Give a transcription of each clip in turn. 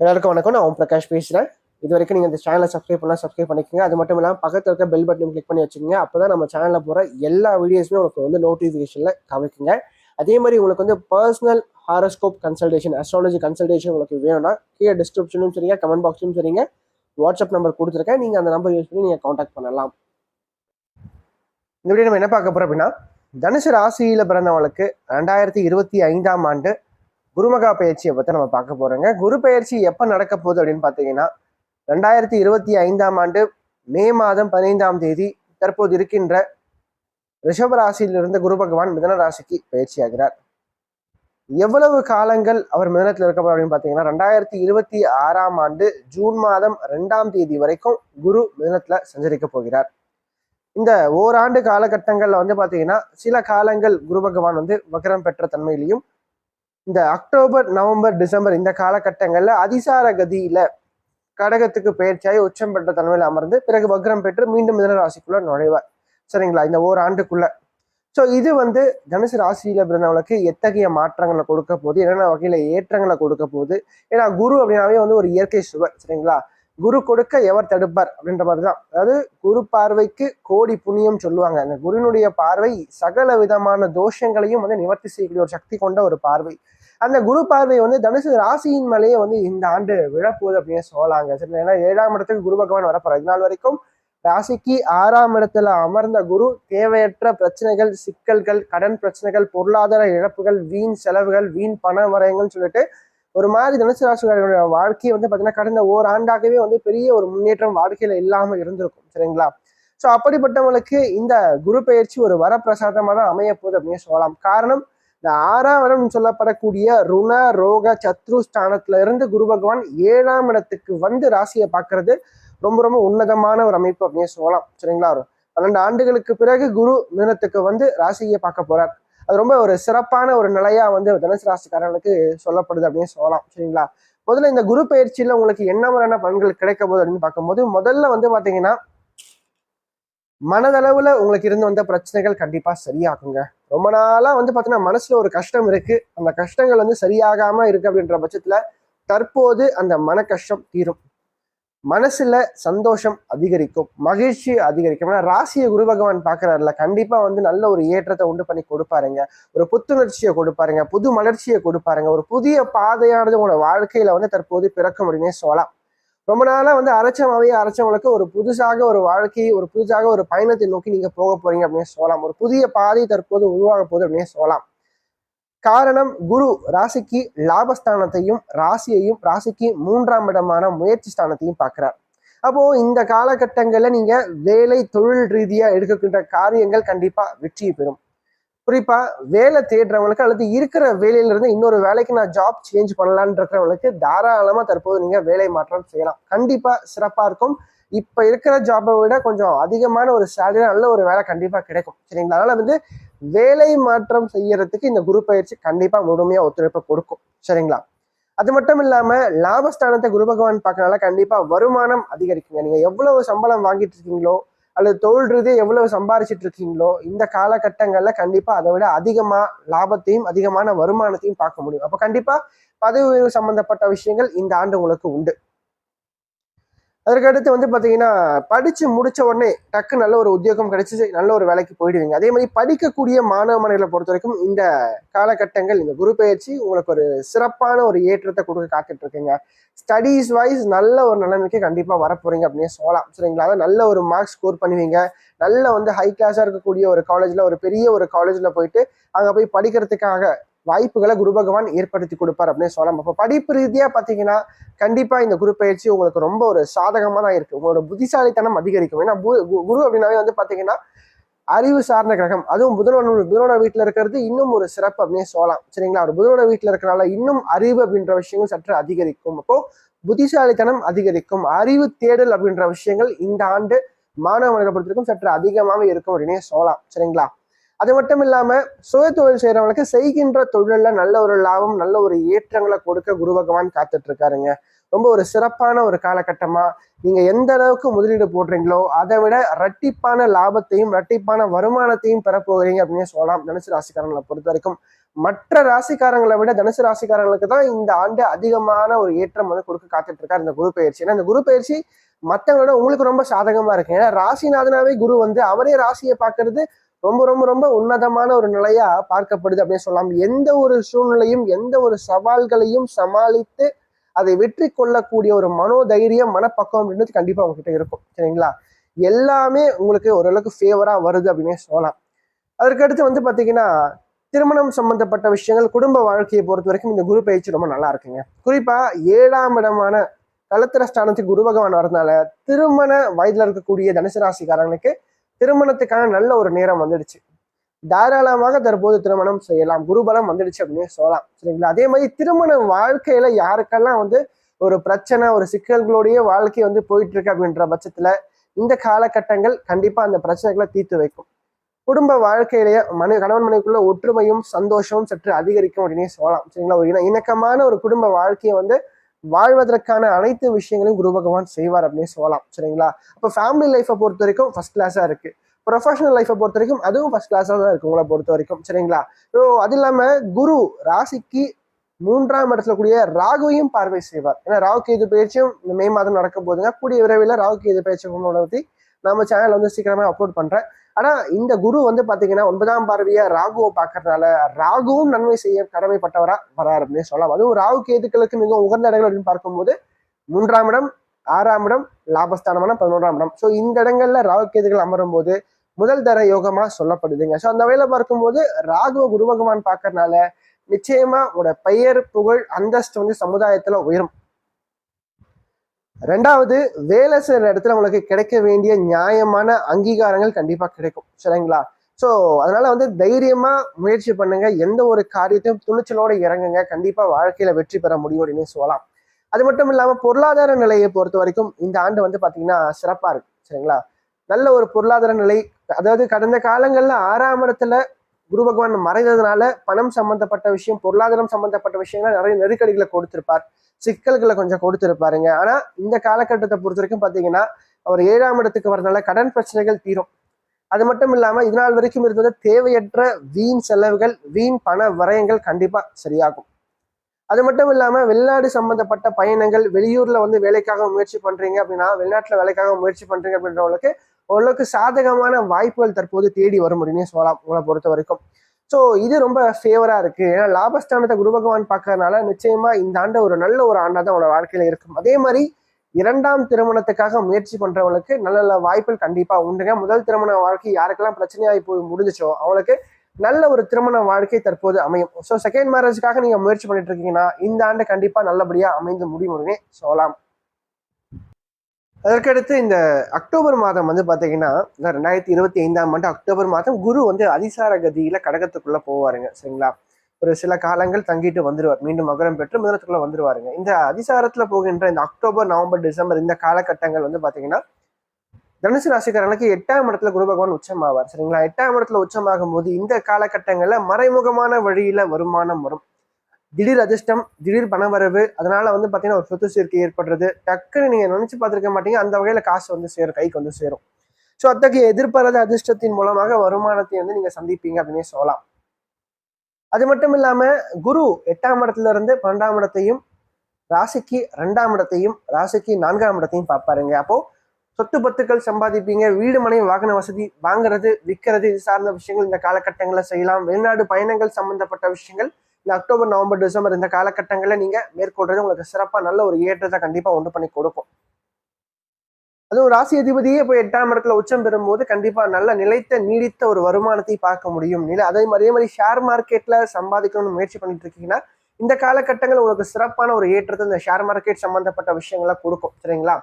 எல்லாருக்கும் வணக்கம். நான் ஓம் பிரகாஷ் பேசுகிறேன் இது வரைக்கும் நீங்கள் இந்த சேனலை சப்ஸ்கிரைப் பண்ணால் சப்ஸ்கிரைப் பண்ணிக்கோங்க. அது மட்டும் இல்லாமல் பக்கத்தில் இருக்க பெல் பட்டன் கிளிக் பண்ணி வச்சுக்கோங்க. அப்போ தான் நம்ம சேனலில் போகிற எல்லா வீடியோஸுமே உங்களுக்கு வந்து நோட்டிஃபிகேஷனில் கவனிக்குங்க அதே மாதிரி உங்களுக்கு வந்து personal horoscope consultation astrology consultation உங்களுக்கு வேணும்னா கீழே டிஸ்கிரிப்ஷனும் சரிங்க கமெண்ட் பாக்ஸும் சரிங்க வாட்ஸ்அப் நம்பர் கொடுத்துருக்கேன். நீங்கள் அந்த நம்பர் யூஸ் பண்ணி நீங்கள் காண்டாக்ட் பண்ணலாம். இந்த வீடியோ நம்ம என்ன பார்க்க போகிறோம் அப்படின்னா தனுசு ராசியில் பிறந்தவங்களுக்கு ரெண்டாயிரத்தி இருபத்தி ஐந்தாம் ஆண்டு குருமகா பயிற்சியை பற்றி நம்ம பார்க்க போகிறோங்க குரு பயிற்சி எப்போ நடக்க போகுது அப்படின்னு பார்த்தீங்கன்னா ரெண்டாயிரத்தி இருபத்தி ஐந்தாம் ஆண்டு மே மாதம் பதினைந்தாம் தேதி தற்போது இருக்கின்ற ரிஷப ராசியிலிருந்து குரு பகவான் மிதன ராசிக்கு பயிற்சியாகிறார் எவ்வளவு காலங்கள் அவர் மிதனத்தில் இருக்க அப்படின்னு பார்த்தீங்கன்னா ரெண்டாயிரத்தி இருபத்தி ஆறாம் ஆண்டு ஜூன் மாதம் ரெண்டாம் தேதி வரைக்கும் குரு மிதனத்தில் சஞ்சரிக்க போகிறார். இந்த ஓராண்டு காலகட்டங்கள்ல வந்து பார்த்தீங்கன்னா சில காலங்கள் குரு பகவான் வந்து வக்ரம் பெற்ற தன்மையிலையும் இந்த அக்டோபர் நவம்பர் டிசம்பர் இந்த காலகட்டங்களில் அதிசார கதியில கடகத்துக்கு பயிற்சியாகி உச்சம் பெற்ற தன்மையில் அமர்ந்து பிறகு வக்ரம் பெற்று மீண்டும் மிதன ராசிக்குள்ள நுழைவார். சரிங்களா? இந்த ஓராண்டுக்குள்ள. ஸோ இது வந்து தனுசு ராசியில பிறந்தவங்களுக்கு எத்தகைய மாற்றங்களை கொடுக்க போகுது? என்னென்ன வகையில ஏற்றங்களை கொடுக்க போகுது? ஏன்னா குரு அப்படின்னாவே வந்து ஒரு இயற்கை சுவர். சரிங்களா? குரு கொடுக்க எவர் தடுப்பார் அப்படின்ற மாதிரி தான். அதாவது குரு பார்வைக்கு கோடி புண்ணியம் சொல்லுவாங்க. அந்த குருனுடைய பார்வை சகல விதமான தோஷங்களையும் வந்து நிவர்த்தி செய்யக்கூடிய ஒரு சக்தி கொண்ட ஒரு பார்வை. அந்த குரு பார்வை வந்து தனுசு ராசியின் மேலேயே வந்து இந்த ஆண்டு விழப்போகுது அப்படின்னு சொல்லலாங்க. சரி ஏன்னா ஏழாம் இடத்துக்கு குரு பகவான் வரப்போறார் இது நாள் வரைக்கும் ராசிக்கு ஆறாம் இடத்துல அமர்ந்த குரு தேவையற்ற பிரச்சனைகள் சிக்கல்கள் கடன் பிரச்சனைகள் பொருளாதார இழப்புகள் வீண் செலவுகள் வீண் பண வரையங்கள்னு சொல்லிட்டு ஒரு மாதிரி தனுசு ராசிக்காரர்களுடைய வாழ்க்கையை வந்து பார்த்தீங்கன்னா கடந்த ஓராண்டாகவே வந்து பெரிய ஒரு முன்னேற்றம் வாழ்க்கையில இல்லாம இருந்திருக்கும். சரிங்களா? ஸோ அப்படிப்பட்டவங்களுக்கு இந்த குரு பயிற்சி ஒரு வரப்பிரசாதமாக தான் அமைய போகுது அப்படின்னு சொல்லலாம். காரணம் இந்த ஆறாம் இடம் சொல்லப்படக்கூடிய ருண ரோக சத்ரு ஸ்தானத்துல இருந்து குரு பகவான் ஏழாம் இடத்துக்கு வந்து ராசியை பார்க்கறது ரொம்ப ரொம்ப உன்னதமான ஒரு அமைப்பு அப்படின்னு சொல்லலாம். சரிங்களா? ஒரு பன்னெண்டு ஆண்டுகளுக்கு பிறகு குரு மிதனத்துக்கு வந்து ராசியை பார்க்க போறார். அது ரொம்ப ஒரு சிறப்பான ஒரு நிலையா வந்து தனுசு ராசிக்காரர்களுக்கு சொல்லப்படுது அப்படின்னு சொல்லலாம். சரிங்களா? முதல்ல இந்த குரு பயிற்சியில உங்களுக்கு என்ன மாதிரியான பலன்கள் கிடைக்க போகுது அப்படின்னு பார்க்கும்போது முதல்ல வந்து பாத்தீங்கன்னா மனதளவுல உங்களுக்கு இருந்து வந்த பிரச்சனைகள் கண்டிப்பா சரியாகுங்க. ரொம்ப நாளா வந்து பாத்தீங்கன்னா மனசுல ஒரு கஷ்டம் இருக்கு. அந்த கஷ்டங்கள் வந்து சரியாகாம இருக்கு அப்படின்ற பட்சத்துல தற்போது அந்த மன கஷ்டம் தீரும். மனசுல சந்தோஷம் அதிகரிக்கும். மகிழ்ச்சி அதிகரிக்கும். ஏன்னா ராசியை குரு பகவான் பாக்குறாருல கண்டிப்பா வந்து நல்ல ஒரு ஏற்றத்தை உண்டு பண்ணி கொடுப்பாருங்க. ஒரு புத்துணர்ச்சியை கொடுப்பாருங்க. புது மலர்ச்சியை கொடுப்பாருங்க. ஒரு புதிய பாதையானது உங்களோட வாழ்க்கையில வந்து தற்போது பிறக்க முடியுமே சொல்லலாம். ரொம்ப நாளாக வந்து அரைச்சமாவே அரைச்சவங்களுக்கு ஒரு புதுசாக ஒரு வாழ்க்கை ஒரு புதுசாக ஒரு பயணத்தை நோக்கி நீங்கள் போக போறீங்க அப்படின்னு சொல்லலாம். ஒரு புதிய பாதை தற்போது உருவாக போகுது அப்படின்னு சொல்லலாம். காரணம் குரு ராசிக்கு லாபஸ்தானத்தையும் ராசியையும் ராசிக்கு மூன்றாம் இடமான முயற்சி ஸ்தானத்தையும் பார்க்கிறார். அப்போ இந்த காலகட்டங்களில் நீங்க வேலை தொழில் ரீதியா எடுக்கின்ற காரியங்கள் கண்டிப்பா வெற்றி பெறும். குறிப்பா வேலை தேடுறவங்களுக்கு அல்லது இருக்கிற வேலையிலிருந்து இன்னொரு வேலைக்கு நான் ஜாப் சேஞ்ச் பண்ணலான்னு இருக்கிறவங்களுக்கு தாராளமா தற்போது நீங்க வேலை மாற்றம் செய்யலாம். கண்டிப்பா சிறப்பா இருக்கும். இப்ப இருக்கிற ஜாப்பை விட கொஞ்சம் அதிகமான ஒரு சேலரி நல்ல ஒரு வேலை கண்டிப்பா கிடைக்கும். சரிங்களா? அதனால வந்து வேலை மாற்றம் செய்யறதுக்கு இந்த குரு பயிற்சி கண்டிப்பா முழுமையா ஒத்துழைப்பு கொடுக்கும். சரிங்களா? அது மட்டும் இல்லாம லாபஸ்தானத்தை குரு பகவான் பார்க்கறனால கண்டிப்பா வருமானம் அதிகரிக்குங்க. நீங்க எவ்வளவு சம்பளம் வாங்கிட்டு இருக்கீங்களோ அல்லது தொழில் ரீதியாக எவ்வளவு சம்பாரிச்சிட்டு இருக்கீங்களோ இந்த காலகட்டங்கள்ல கண்டிப்பா அதை விட அதிகமா லாபத்தையும் அதிகமான வருமானத்தையும் பார்க்க முடியும். அப்ப கண்டிப்பா பதவி உயர்வு சம்பந்தப்பட்ட விஷயங்கள் இந்த ஆண்டு உங்களுக்கு உண்டு. அதற்கடுத்து வந்து பார்த்தீங்கன்னா படித்து முடித்த உடனே டக்கு நல்ல ஒரு உத்தியோகம் கிடைச்சி நல்ல ஒரு வேலைக்கு போயிடுவீங்க. அதே மாதிரி படிக்கக்கூடிய மாணவ மாணவிகளை பொறுத்த வரைக்கும் இந்த காலகட்டங்கள் இந்த குரு பயிற்சி உங்களுக்கு ஒரு சிறப்பான ஒரு ஏற்றத்தை கொடுக்க காத்துட்டு இருக்குங்க ஸ்டடீஸ் வைஸ் நல்ல ஒரு நிலைமைக்கு கண்டிப்பாக வரப்போறீங்க அப்படின்னு சொல்லலாம். சரிங்களா? அதாவது நல்ல ஒரு மார்க்ஸ் ஸ்கோர் பண்ணுவீங்க. நல்ல வந்து ஹை கிளாஸாக இருக்கக்கூடிய ஒரு காலேஜில் ஒரு பெரிய ஒரு காலேஜில் போயிட்டு அங்கே போய் படிக்கிறதுக்காக வாய்ப்புகளை குரு பகவான் ஏற்படுத்தி கொடுப்பார் அப்படின்னு சொல்லலாம். அப்போ படிப்பு ரீதியாக பார்த்தீங்கன்னா கண்டிப்பாக இந்த குரு பயிற்சி உங்களுக்கு ரொம்ப ஒரு சாதகமான இருக்குது உங்களோட புத்திசாலித்தனம் அதிகரிக்கும். ஏன்னா கு- கு- குரு அப்படின்னாவே வந்து பார்த்தீங்கன்னா அறிவு சார்ந்த கிரகம். அதுவும் புதனோட புதனோட வீட்டில் இருக்கிறது இன்னும் ஒரு சிறப்பு அப்படின்னு சொல்லலாம். சரிங்களா? ஒரு புதனோட வீட்டில் இருக்கிறனால இன்னும் அறிவு அப்படின்ற விஷயங்கள் சற்று அதிகரிக்கும். அப்போ புத்திசாலித்தனம் அதிகரிக்கும். அறிவு தேடல் அப்படின்ற விஷயங்கள் இந்த ஆண்டு மாணவ மனித பொறுத்திருக்கும் சற்று அதிகமாகவே இருக்கும் அப்படின்னே சொல்லலாம். சரிங்களா? அது மட்டும் இல்லாம சுய தொழில் செய்யறவங்களுக்கு செய்கின்ற தொழிலில் நல்ல ஒரு லாபம் நல்ல ஒரு ஏற்றங்களை கொடுக்க குரு பகவான் காத்துட்டு இருக்காருங்க ரொம்ப ஒரு சிறப்பான ஒரு காலகட்டமா நீங்க எந்த அளவுக்கு முதலீடு போடுறீங்களோ அதை விட ரட்டிப்பான லாபத்தையும் ரட்டிப்பான வருமானத்தையும் பெற போகிறீங்க அப்படின்னு சொல்லலாம். தனுசு ராசிக்காரங்களை பொறுத்த வரைக்கும் மற்ற ராசிக்காரங்களை விட தனுசு ராசிக்காரங்களுக்கு தான் இந்த ஆண்டு அதிகமான ஒரு ஏற்றம் வந்து கொடுக்க காத்துட்டு இருக்காரு இந்த குரு பயிற்சி. ஏன்னா இந்த குரு பயிற்சி மற்றவங்களோட உங்களுக்கு ரொம்ப சாதகமா இருக்கு. ஏன்னா ராசிநாதனாவே குரு வந்து அவரே ராசியை பார்க்கறது ரொம்ப ரொம்ப ரொம்ப உன்னதமான ஒரு நிலையா பார்க்கப்படுது அப்படின்னு சொல்லலாம் எந்த ஒரு சூழ்நிலையும் எந்த ஒரு சவால்களையும் சமாளித்து அதை வெற்றி கொள்ளக்கூடிய ஒரு மனோதைரியம் மனப்பக்குவம் அப்படின்றது கண்டிப்பா உங்ககிட்ட இருக்கும். சரிங்களா? எல்லாமே உங்களுக்கு ஓரளவுக்கு ஃபேவரா வருது அப்படின்னே சொல்லலாம். அதற்கடுத்து வந்து பாத்தீங்கன்னா திருமணம் சம்பந்தப்பட்ட விஷயங்கள் குடும்ப வாழ்க்கையை பொறுத்த வரைக்கும் இந்த குரு பயிற்சி ரொம்ப நல்லா இருக்குங்க. குறிப்பா ஏழாம் இடமான கலத்திர ஸ்தானத்துக்கு குரு பகவான் வரதுனால திருமண வயதுல இருக்கக்கூடிய தனுசு ராசிக்காரங்களுக்கு திருமணத்துக்கான நல்ல ஒரு நேரம் வந்துடுச்சு. தாராளமாக தற்போது திருமணம் செய்யலாம். குருபலம் வந்துடுச்சு அப்படின்னு சொல்லலாம். சரிங்களா? அதே மாதிரி திருமண வாழ்க்கையில யாருக்கெல்லாம் வந்து ஒரு பிரச்சனை ஒரு சிக்கல்களுடைய வாழ்க்கை வந்து போயிட்டு இருக்கு அப்படின்ற பட்சத்துல இந்த காலகட்டங்கள் கண்டிப்பா அந்த பிரச்சனைகளை தீர்த்து வைக்கும். குடும்ப வாழ்க்கையிலேயே மனை கணவன் மனைவிக்குள்ள ஒற்றுமையும் சந்தோஷமும் சற்று அதிகரிக்கும் அப்படின்னே சொல்லலாம். சரிங்களா? ஒரு இணக்கமான ஒரு குடும்ப வாழ்க்கையை வந்து வாழ்வதற்கான அனைத்து விஷயங்களையும் குரு பகவான் செய்வார் அப்படின்னு சொல்லலாம். சரிங்களா? அப்போ ஃபேமிலி லைஃப்பை பொறுத்த வரைக்கும் ஃபர்ஸ்ட் கிளாஸாக இருக்கு. ப்ரொஃபஷனல் லைஃப்பை பொறுத்த வரைக்கும் அதுவும் ஃபர்ஸ்ட் கிளாஸாக தான் இருக்கு உங்களை பொறுத்த வரைக்கும். சரிங்களா? ஸோ அது இல்லாமல் குரு ராசிக்கு மூன்றாம் இடத்துல கூடிய ராகுவையும் பார்வை செய்வார். ஏன்னா ராகு கேது பயிற்சியும் இந்த மே மாதம் நடக்க போதுங்க கூடிய விரைவில் ராகு கேது பயிற்சி பற்றி நம்ம சேனல் வந்து சீக்கிரமாக அப்லோட் பண்றேன். ஆனா இந்த குரு வந்து பாத்தீங்கன்னா ஒன்பதாம் பார்வையை ராகுவை பார்க்கறதுனால ராகுவும் நன்மை செய்ய கடமைப்பட்டவரா வராரு அப்படின்னு சொல்லலாம். அதுவும் ராகு கேதுக்களுக்கு மிகவும் உகந்த இடங்கள் அப்படின்னு பார்க்கும்போது மூன்றாம் இடம் ஆறாம் இடம் லாபஸ்தானமான பதினோராம் இடம். ஸோ இந்த இடங்கள்ல ராகு கேதுகள் அமரும் போது முதல் தர யோகமா சொல்லப்படுதுங்க. ஸோ அந்த வகையில பார்க்கும்போது ராகுவ குரு பகவான் பார்க்கறதுனால நிச்சயமா உங்களோட பெயர் புகழ் அந்தஸ்து வந்து சமுதாயத்துல உயரும். ரெண்டாவது வேலை செய்கிற இடத்துல உங்களுக்கு கிடைக்க வேண்டிய நியாயமான அங்கீகாரங்கள் கண்டிப்பாக கிடைக்கும். சரிங்களா? ஸோ அதனால வந்து தைரியமாக முயற்சி பண்ணுங்க. எந்த ஒரு காரியத்தையும் துணிச்சலோடு இறங்குங்க. கண்டிப்பாக வாழ்க்கையில் வெற்றி பெற முடியும் அப்படின்னு சொல்லலாம். அது மட்டும் இல்லாமல் பொருளாதார நிலையை பொறுத்த வரைக்கும் இந்த ஆண்டு வந்து பார்த்தீங்கன்னா சிறப்பாக இருக்கு. சரிங்களா? நல்ல ஒரு பொருளாதார நிலை அதாவது கடந்த காலங்களில் ஆறாம் இடத்துல குரு பகவான் மறைந்ததுனால பணம் சம்பந்தப்பட்ட விஷயம் பொருளாதாரம் சம்பந்தப்பட்ட விஷயங்கள் நிறைய நெருக்கடிகளை கொடுத்திருப்பார். சிக்கல்களை கொஞ்சம் கொடுத்திருப்பாருங்க. ஆனா இந்த காலகட்டத்தை பொறுத்த வரைக்கும் பாத்தீங்கன்னா அவர் ஏழாம் இடத்துக்கு வரதுனால கடன் பிரச்சனைகள் தீரும். அது மட்டும் இல்லாம இது நாள் வரைக்கும் இருந்தது தேவையற்ற வீண் செலவுகள் வீண் பண விரயங்கள் கண்டிப்பா சரியாகும். அது மட்டும் இல்லாம வெளிநாடு சம்பந்தப்பட்ட பயணங்கள் வெளியூர்ல வந்து வேலைக்காக முயற்சி பண்றீங்க அப்படின்னா வெளிநாட்டுல வேலைக்காக முயற்சி பண்றீங்க அப்படின்றவங்களுக்கு ஓரளவுக்கு சாதகமான வாய்ப்புகள் தற்போது தேடி வரும் அப்படின்னு சொல்லலாம் உங்களை பொறுத்த வரைக்கும். ஸோ இது ரொம்ப ஃபேவரா இருக்கு. ஏன்னா லாபஸ்தானத்தை குரு பகவான் பார்க்கறதுனால நிச்சயமா இந்த ஆண்டு ஒரு நல்ல ஒரு ஆண்டாக தான் உங்களோட வாழ்க்கையில இருக்கும். அதே மாதிரி இரண்டாம் திருமணத்துக்காக முயற்சி பண்றவங்களுக்கு நல்ல நல்ல வாய்ப்புகள் கண்டிப்பா உண்டுங்க. முதல் திருமண வாழ்க்கை யாருக்கெல்லாம் பிரச்சனையாகி போய் முடிஞ்சிச்சோ அவங்களுக்கு நல்ல ஒரு திருமண வாழ்க்கை தற்போது அமையும். ஸோ செகண்ட் மேரேஜ்க்காக நீங்க முயற்சி பண்ணிட்டு இருக்கீங்கன்னா இந்த ஆண்டு கண்டிப்பா நல்லபடியா அமைந்து முடியும் சொல்லலாம். அதற்கடுத்து இந்த அக்டோபர் மாதம் வந்து பார்த்தீங்கன்னா இந்த ரெண்டாயிரத்தி இருபத்தி ஐந்தாம் ஆண்டு அக்டோபர் மாதம் குரு வந்து அதிசார கதியில் கடகத்துக்குள்ள போவாருங்க சரிங்களா? ஒரு சில காலங்கள் தங்கிட்டு வந்துருவார். மீண்டும் மகரம் பெற்று மிதனத்துக்குள்ள வந்துருவாருங்க. இந்த அதிசாரத்தில் போகின்ற இந்த அக்டோபர் நவம்பர் டிசம்பர் இந்த காலகட்டங்கள் வந்து பார்த்தீங்கன்னா தனுசு ராசிக்காரனுக்கு எட்டாம் இடத்துல குரு பகவான் உச்சமாவார் சரிங்களா? எட்டாம் இடத்துல உச்சமாகும் போது இந்த காலகட்டங்களில் மறைமுகமான வழியில வருமானம் வரும். திடீர் அதிர்ஷ்டம் திடீர் பணவரவு அதனால வந்து பார்த்தீங்கன்னா ஒரு சொத்து சேர்க்கை ஏற்படுறது. டக்குன்னு நீங்கள் நினச்சி பார்த்துருக்க மாட்டீங்க. அந்த வகையில் காசு வந்து சேரும் கைக்கு வந்து சேரும். ஸோ அத்தகைய எதிர்பாராத அதிர்ஷ்டத்தின் மூலமாக வருமானத்தை வந்து நீங்கள் சந்திப்பீங்க அப்படின்னே சொல்லலாம். அது மட்டும் இல்லாமல் குரு எட்டாம் இடத்துல இருந்து பன்னெண்டாம் இடத்தையும் ராசிக்கு ரெண்டாம் இடத்தையும் ராசிக்கு நான்காம் இடத்தையும் பார்ப்பாருங்க. அப்போ சொத்து பத்துக்கள் சம்பாதிப்பீங்க. வீடு மனை வாகன வசதி வாங்குறது விற்கிறது இது சார்ந்த விஷயங்கள் இந்த காலகட்டங்களில் செய்யலாம். வெளிநாடு பயணங்கள் சம்பந்தப்பட்ட விஷயங்கள் இந்த அக்டோபர் நவம்பர் டிசம்பர் இந்த காலகட்டங்களில் நீங்கள் மேற்கொள்றது உங்களுக்கு சிறப்பாக நல்ல ஒரு ஏற்றத்தை கண்டிப்பாக உண்டு பண்ணி கொடுக்கும். அதுவும் ராசி அதிபதியே இப்போ எட்டாம் இடத்துல உச்சம் பெறும்போது கண்டிப்பாக நல்ல நிலைத்த நீடித்த ஒரு வருமானத்தை பார்க்க முடியும். நிலை அதே மாதிரி அதே மாதிரி ஷேர் மார்க்கெட்டில் சம்பாதிக்கணும்னு முயற்சி பண்ணிட்டு இருக்கீங்கன்னா இந்த காலகட்டங்கள் உங்களுக்கு சிறப்பான ஒரு ஏற்றத்தை இந்த ஷேர் மார்க்கெட் சம்மந்தப்பட்ட விஷயங்களை கொடுக்கும். சரிங்களா?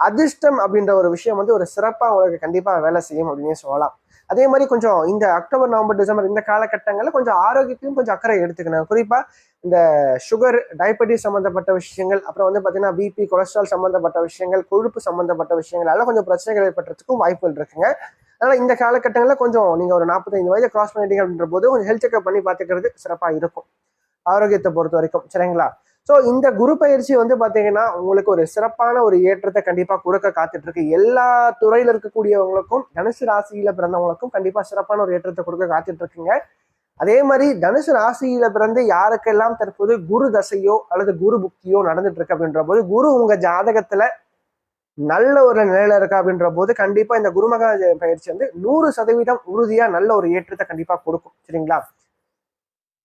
அதிர்ஷ்டம் அப்படின்ற ஒரு விஷயம் வந்து ஒரு சிறப்பாக உங்களுக்கு கண்டிப்பாக வேலை செய்யும் அப்படின்னே சொல்லலாம். அதே மாதிரி கொஞ்சம் இந்த அக்டோபர் நவம்பர் டிசம்பர் இந்த காலகட்டங்களில் கொஞ்சம் ஆரோக்கியத்தையும் கொஞ்சம் அக்கறை எடுத்துக்கணும். குறிப்பாக இந்த சுகர் டயபெட்டிஸ் சம்மந்தப்பட்ட விஷயங்கள் அப்புறம் வந்து பார்த்தீங்கன்னா பிபி கொலஸ்ட்ரால் சம்மந்தப்பட்ட விஷயங்கள் கொழுப்பு சம்மந்தப்பட்ட விஷயங்கள் எல்லாம் கொஞ்சம் பிரச்சனைகள் ஏற்படுறதுக்கும் வாய்ப்புகள் இருக்குங்க. அதனால் இந்த காலகட்டங்களில் கொஞ்சம் நீங்கள் ஒரு நாற்பத்தைந்து வயதை கிராஸ் பண்ணிட்டீங்க அப்படின்ற போது கொஞ்சம் ஹெல்த் செக்அப் பண்ணி பார்த்துக்கிறது சிறப்பாக இருக்கும். ஆரோக்கியத்தை பொறுத்த வரைக்கும். சரிங்களா? ஸோ இந்த குரு பயிற்சி வந்து பார்த்தீங்கன்னா உங்களுக்கு ஒரு சிறப்பான ஒரு ஏற்றத்தை கண்டிப்பாக கொடுக்க காத்துட்டு இருக்கு எல்லா துறையில் இருக்கக்கூடியவங்களுக்கும் தனுசு ராசியில் பிறந்தவங்களுக்கும் கண்டிப்பாக சிறப்பான ஒரு ஏற்றத்தை கொடுக்க காத்துட்டு இருக்குங்க அதே மாதிரி தனுசு ராசியில பிறந்து யாருக்கெல்லாம் தற்போது குரு தசையோ அல்லது குரு புக்தியோ நடந்துட்டு இருக்கு அப்படின்ற போது குரு உங்க ஜாதகத்துல நல்ல ஒரு நிலையில இருக்கா அப்படின்ற போது கண்டிப்பா இந்த குருமகா பயிற்சி வந்து நூறு சதவீதம் உறுதியா நல்ல ஒரு ஏற்றத்தை கண்டிப்பா கொடுக்கும். சரிங்களா?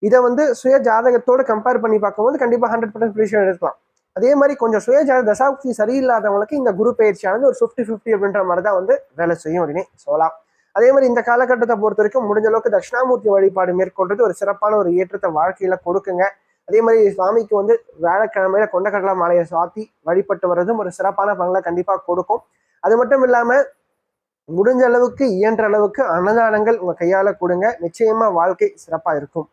இதை வந்து சுய ஜாதகத்தோடு கம்பேர் பண்ணி பார்க்கும்போது கண்டிப்பாக ஹண்ட்ரட் பர்சன்ட் ப்ரிடிஷன் எடுக்கலாம். அதே மாதிரி கொஞ்சம் சுய ஜாத தசாப்தி சரியில்லாதவங்களுக்கு இந்த குரு பயிற்சியானது ஒரு ஃபிஃப்டி ஃபிஃப்டி அப்படின்ற மாதிரி தான் வந்து வேலை செய்யும் அப்படின்னு சொல்லலாம். அதே மாதிரி இந்த காலகட்டத்தை பொறுத்த வரைக்கும் முடிஞ்ச அளவுக்கு தட்சிணாமூர்த்தி வழிபாடு மேற்கொண்டது ஒரு சிறப்பான ஒரு ஏற்றத்தை வாழ்க்கையில கொடுக்குங்க. அதே மாதிரி சுவாமிக்கு வந்து வேலைக்கிழமையில கொண்டக்கடலை மாலையை சாத்தி வழிபட்டு வர்றதும் ஒரு சிறப்பான பங்களை கண்டிப்பாக கொடுக்கும். அது மட்டும் இல்லாமல் முடிஞ்ச அளவுக்கு இயன்ற அளவுக்கு அன்னதானங்கள் உங்கள் கையால் கொடுங்க. நிச்சயமாக வாழ்க்கை சிறப்பாக இருக்கும்.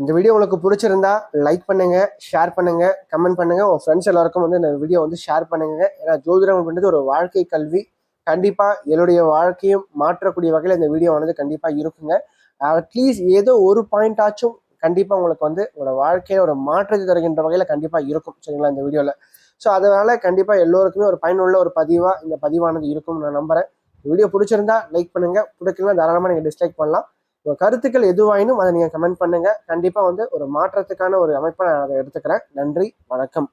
இந்த வீடியோ உங்களுக்கு பிடிச்சிருந்தா லைக் பண்ணுங்க ஷேர் பண்ணுங்க கமெண்ட் பண்ணுங்க. உங்க ஃப்ரெண்ட்ஸ் எல்லாருக்கும் வந்து இந்த வீடியோ வந்து ஷேர் பண்ணுங்க. ஏன்னா ஜோதிடம் அப்படின்றது ஒரு வாழ்க்கை கல்வி. கண்டிப்பா என்னுடைய வாழ்க்கையும் மாற்றக்கூடிய வகையில் இந்த வீடியோ வந்து கண்டிப்பா இருக்குங்க. அட்லீஸ்ட் ஏதோ ஒரு பாயிண்ட் ஆச்சும் கண்டிப்பா உங்களுக்கு வந்து உங்களோட வாழ்க்கையில ஒரு மாற்றத்தை தருகின்ற வகையில கண்டிப்பா இருக்கும். சரிங்களா இந்த வீடியோல ஸோ அதனால கண்டிப்பா எல்லோருக்குமே ஒரு பயனுள்ள ஒரு பதிவா இந்த பதிவானது இருக்கும் நான் நம்புறேன். வீடியோ பிடிச்சிருந்தா லைக் பண்ணுங்க. பிடிக்கலாம் தாராளமாக நீங்க டிஸ்லைக் பண்ணலாம். உங்கள் கருத்துக்கள் எதுவாயினும் அதை நீங்கள் கமெண்ட் பண்ணுங்கள் கண்டிப்பாக வந்து ஒரு மாற்றத்துக்கான ஒரு அமைப்பை நான் அதை எடுத்துக்கிறேன். நன்றி வணக்கம்.